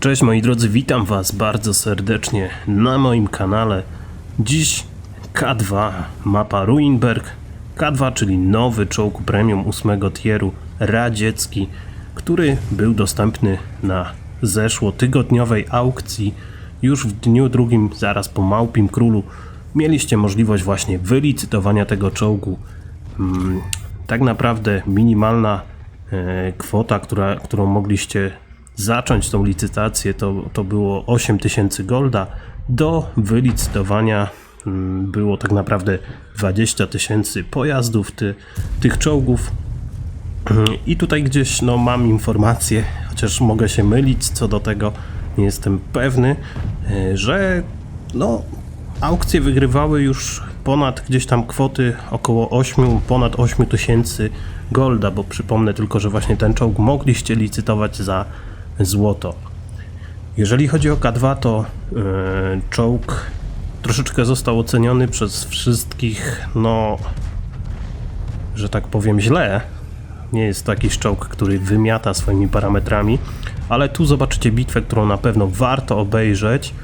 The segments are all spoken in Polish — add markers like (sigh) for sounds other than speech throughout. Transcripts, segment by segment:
Cześć moi drodzy, witam was bardzo serdecznie na moim kanale. Dziś K2, mapa Ruinberg. K2, czyli nowy czołg premium 8 tieru radziecki, który był dostępny na zeszłotygodniowej aukcji. Już w dniu drugim, zaraz po Małpim Królu, mieliście możliwość właśnie wylicytowania tego czołgu. Mm, tak naprawdę minimalna e, kwota, która, którą mogliście zacząć tą licytację, to, to było 8000 golda. Do wylicytowania mm, było tak naprawdę 20 tysięcy pojazdów ty, tych czołgów. I tutaj gdzieś no, mam informację, chociaż mogę się mylić co do tego, nie jestem pewny, e, że no, aukcje wygrywały już ponad gdzieś tam kwoty około 8, ponad 8 tysięcy golda, bo przypomnę tylko, że właśnie ten czołg mogliście licytować za złoto. Jeżeli chodzi o K2, to yy, czołg troszeczkę został oceniony przez wszystkich, no, że tak powiem, źle. Nie jest to jakiś czołg, który wymiata swoimi parametrami, ale tu zobaczycie bitwę, którą na pewno warto obejrzeć.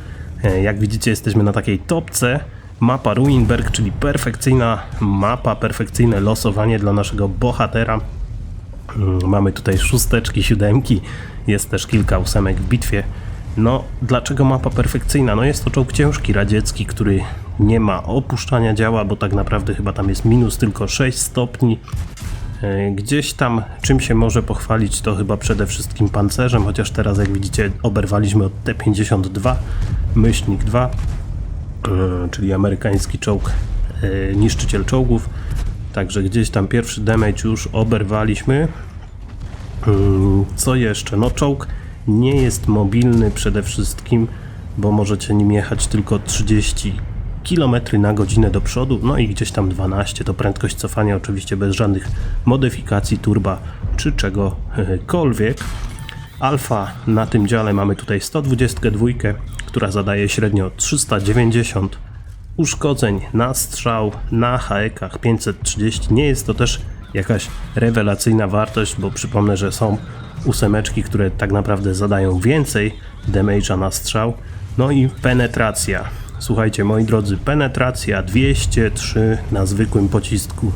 E, Jak widzicie, jesteśmy na takiej topce. Mapa Ruinberg, czyli perfekcyjna mapa, perfekcyjne losowanie dla naszego bohatera. Mm, Mamy tutaj szósteczki, siódemki, jest też kilka ósemek w bitwie. No, dlaczego mapa perfekcyjna? No jest to czołg ciężki radziecki, który nie ma opuszczania działa, bo tak naprawdę chyba tam jest minus tylko 6 stopni. E, Gdzieś tam czym się może pochwalić to chyba przede wszystkim pancerzem, chociaż teraz jak widzicie oberwaliśmy od T-52, myślnik 2, e, czyli amerykański czołg, e, niszczyciel czołgów. Także gdzieś tam pierwszy damage już oberwaliśmy. Co jeszcze? No czołg nie jest mobilny przede wszystkim, bo możecie nim jechać tylko 30 km na godzinę do przodu, no i gdzieś tam 12 to prędkość cofania, oczywiście bez żadnych modyfikacji turba czy czegokolwiek. Alfa na tym dziale mamy tutaj 122, która zadaje średnio 390 uszkodzeń na strzał na haekach 530. Nie jest to też jakaś rewelacyjna wartość, bo przypomnę, że są ósemeczki, które tak naprawdę zadają więcej damage'a na strzał. No i penetracja. Słuchajcie, moi drodzy, penetracja 203 na zwykłym pocisku.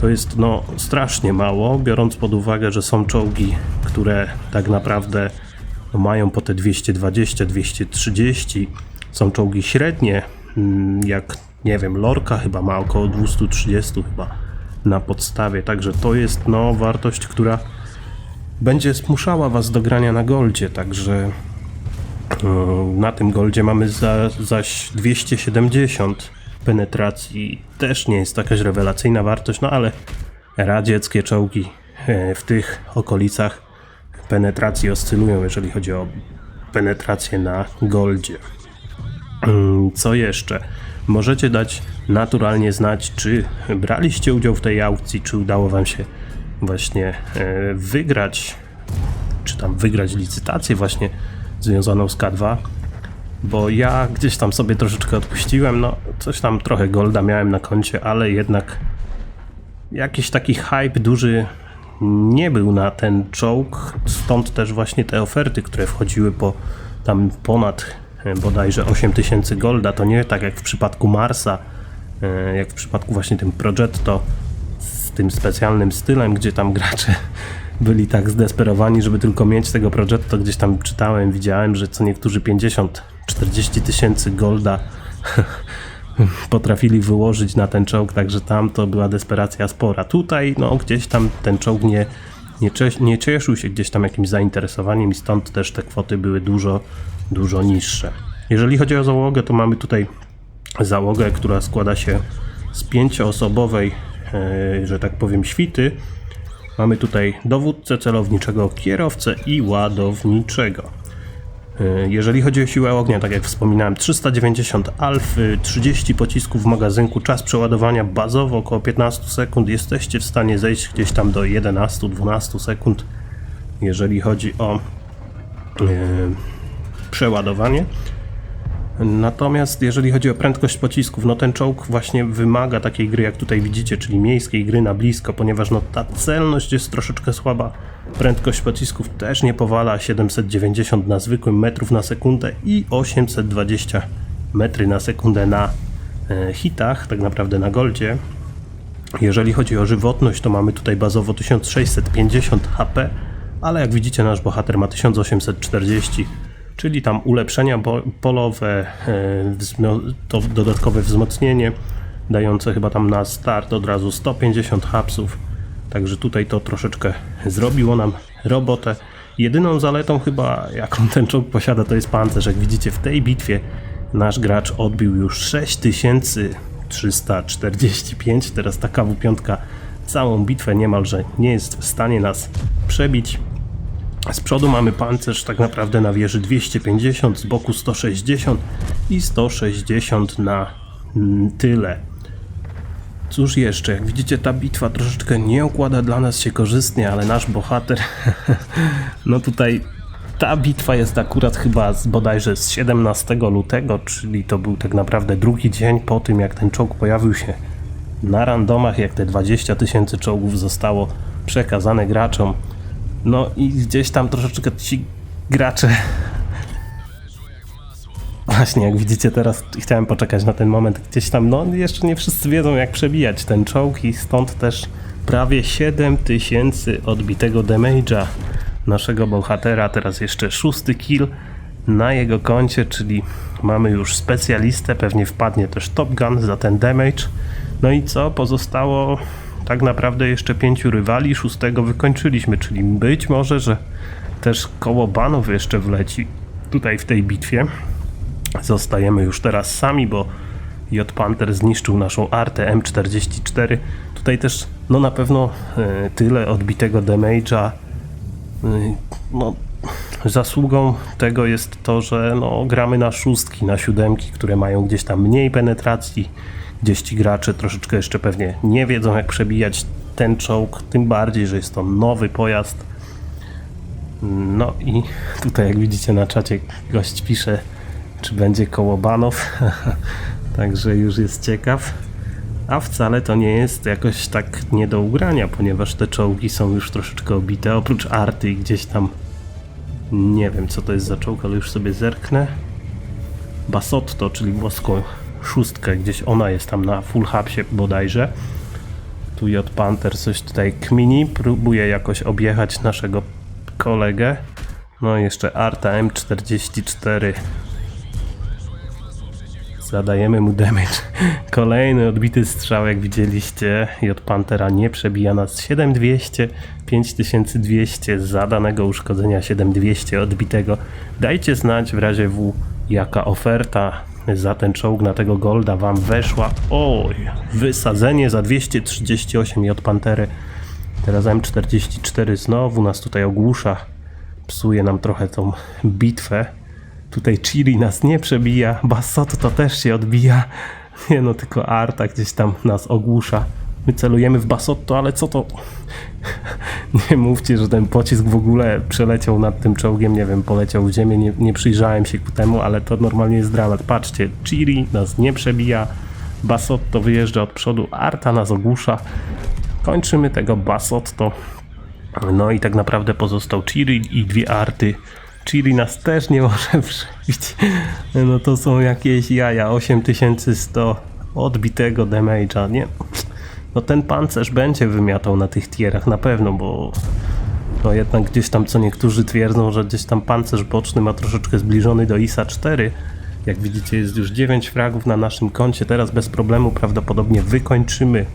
To jest no strasznie mało, biorąc pod uwagę, że są czołgi, które tak naprawdę no, mają po te 220, 230. Są czołgi średnie, mm, jak nie wiem, Lorka chyba ma około 230 chyba na podstawie, także to jest no wartość, która będzie zmuszała was do grania na goldzie, także na tym goldzie mamy za, zaś 270 penetracji. Też nie jest jakaś rewelacyjna wartość, no ale radzieckie czołgi e, w tych okolicach penetracji oscylują, jeżeli chodzi o penetrację na goldzie. Mm, Co jeszcze? Możecie dać naturalnie znać, czy braliście udział w tej aukcji, czy udało Wam się właśnie e, wygrać, czy tam wygrać licytację właśnie związaną z K2, bo ja gdzieś tam sobie troszeczkę odpuściłem, no coś tam trochę golda miałem na koncie, ale jednak jakiś taki hype duży nie był na ten czołg, stąd też właśnie te oferty, które wchodziły po tam ponad bodajże 8000 golda, to nie tak jak w przypadku Marsa, e, jak w przypadku właśnie tym Progetto z tym specjalnym stylem, gdzie tam gracze (laughs) byli tak zdesperowani, żeby tylko mieć tego Progetto, gdzieś tam czytałem, widziałem, że co niektórzy 50 40 tysięcy golda (laughs) potrafili wyłożyć na ten czołg, także tam to była desperacja spora. Tutaj, no, gdzieś tam ten czołg nie, nie, nie cieszył się gdzieś tam jakimś zainteresowaniem i stąd też te kwoty były dużo, dużo niższe. Jeżeli chodzi o załogę, to mamy tutaj załogę, która składa się z pięcioosobowej, e, że tak powiem, świty. Mamy tutaj dowódcę celowniczego, kierowcę i ładowniczego. E, Jeżeli chodzi o siłę ognia, tak jak wspominałem, 390 alfy, 30 pocisków w magazynku, czas przeładowania bazowo około 15 sekund. Jesteście w stanie zejść gdzieś tam do 11-12 sekund, jeżeli chodzi o e, przeładowanie. Natomiast jeżeli chodzi o prędkość pocisków, no ten czołg właśnie wymaga takiej gry, jak tutaj widzicie, czyli miejskiej gry na blisko, ponieważ no ta celność jest troszeczkę słaba. Prędkość pocisków też nie powala 790 na zwykłym metrów na sekundę i 820 metry na sekundę na e, hitach, tak naprawdę na goldzie. Jeżeli chodzi o żywotność, to mamy tutaj bazowo 1650 HP, ale jak widzicie nasz bohater ma 1840, czyli tam ulepszenia polowe, e, to dodatkowe wzmocnienie, dające chyba tam na start od razu 150 hapsów. Także tutaj to troszeczkę zrobiło nam robotę. Jedyną zaletą chyba, jaką ten czołg posiada, to jest pancerz. Jak widzicie w tej bitwie nasz gracz odbił już 6345. Teraz ta KW5 całą bitwę niemalże nie jest w stanie nas przebić. Z przodu mamy pancerz tak naprawdę na wieży 250, z boku 160 i 160 na tyle. Cóż jeszcze, jak widzicie ta bitwa troszeczkę nie układa dla nas się korzystnie, ale nasz bohater, (laughs) no tutaj ta bitwa jest akurat chyba z, bodajże z 17 lutego, czyli to był tak naprawdę drugi dzień po tym jak ten czołg pojawił się na randomach, jak te 20 tysięcy czołgów zostało przekazane graczom. No i gdzieś tam troszeczkę ci gracze Właśnie, jak widzicie teraz chciałem poczekać na ten moment gdzieś tam, no jeszcze nie wszyscy wiedzą jak przebijać ten czołg i stąd też prawie 7000 odbitego damage'a naszego bohatera, teraz jeszcze szósty kill na jego koncie, czyli mamy już specjalistę, pewnie wpadnie też Top Gun za ten damage. No i co? Pozostało tak naprawdę jeszcze pięciu rywali, szóstego wykończyliśmy, czyli być może, że też koło banów jeszcze wleci tutaj w tej bitwie. Zostajemy już teraz sami, bo J Panther zniszczył naszą artę M44. Tutaj też, no na pewno e, tyle odbitego damage'a. E, no, zasługą tego jest to, że no, gramy na szóstki, na siódemki, które mają gdzieś tam mniej penetracji. Gdzieś ci gracze troszeczkę jeszcze pewnie nie wiedzą, jak przebijać ten czołg, tym bardziej, że jest to nowy pojazd. No i (laughs) tutaj jak widzicie na czacie gość pisze, czy będzie koło banów. (laughs) Także już jest ciekaw. A wcale to nie jest jakoś tak nie do ugrania, ponieważ te czołgi są już troszeczkę obite. Oprócz arty i gdzieś tam nie wiem co to jest za czołg, ale już sobie zerknę. Basotto, czyli włoską szóstkę, gdzieś ona jest tam na full hapsie bodajże. Tu J Panther coś tutaj kmini, próbuje jakoś objechać naszego kolegę. No i jeszcze Arta M44 Zadajemy mu damage. (laughs) Kolejny odbity strzał, jak widzieliście. J Pantera nie przebija nas 7200, 5200 zadanego uszkodzenia 7200 odbitego. Dajcie znać w razie W, jaka oferta za ten czołg na tego Golda wam weszła. Oj, wysadzenie za 238 J Pantery. Teraz M44 znowu nas tutaj ogłusza. Psuje nam trochę tą bitwę. Tutaj Chiri nas nie przebija, Basotto też się odbija. Nie no, tylko Arta gdzieś tam nas ogłusza. My celujemy w Basotto, ale co to? (laughs) Nie mówcie, że ten pocisk w ogóle przeleciał nad tym czołgiem, nie wiem, poleciał w ziemię, nie, nie przyjrzałem się ku temu, ale to normalnie jest dramat. Patrzcie, Chiri nas nie przebija, Basotto wyjeżdża od przodu, Arta nas ogłusza. Kończymy tego Basotto. No i tak naprawdę pozostał Chiri i dwie arty. Chiri nas też nie może (laughs) przebić. No to są jakieś jaja. 8100 odbitego damage'a, nie? No ten pancerz będzie wymiatał na tych tierach na pewno, bo no jednak gdzieś tam co niektórzy twierdzą, że gdzieś tam pancerz boczny ma troszeczkę zbliżony do ISA 4. Jak widzicie jest już 9 fragów na naszym koncie. Teraz bez problemu prawdopodobnie wykończymy.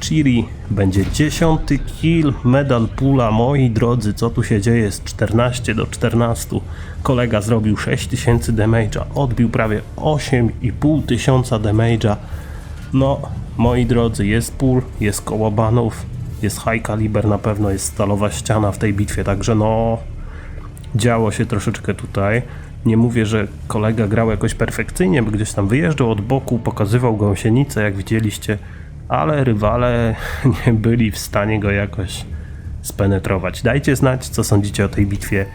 Chiri będzie dziesiąty kill, medal pula, moi drodzy, co tu się dzieje, jest 14 do 14, kolega zrobił 6000 damage'a, odbił prawie 8,5 tysiąca damage'a, no, moi drodzy, jest pól, jest koło banów, jest high caliber, na pewno jest stalowa ściana w tej bitwie, także no, działo się troszeczkę tutaj. Nie mówię, że kolega grał jakoś perfekcyjnie, bo gdzieś tam wyjeżdżał od boku, pokazywał gąsienicę, jak widzieliście, ale rywale (laughs) nie byli w stanie go jakoś spenetrować. Dajcie znać, co sądzicie o tej bitwie.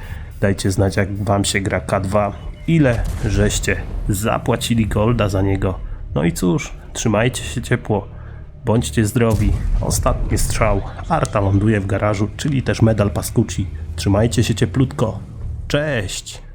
Dajcie znać, jak Wam się gra K2. ile żeście zapłacili golda za niego. No i cóż, trzymajcie się ciepło, bądźcie zdrowi. Ostatni strzał, Arta ląduje w garażu, czyli też medal Pascucci. Trzymajcie się cieplutko. Cześć!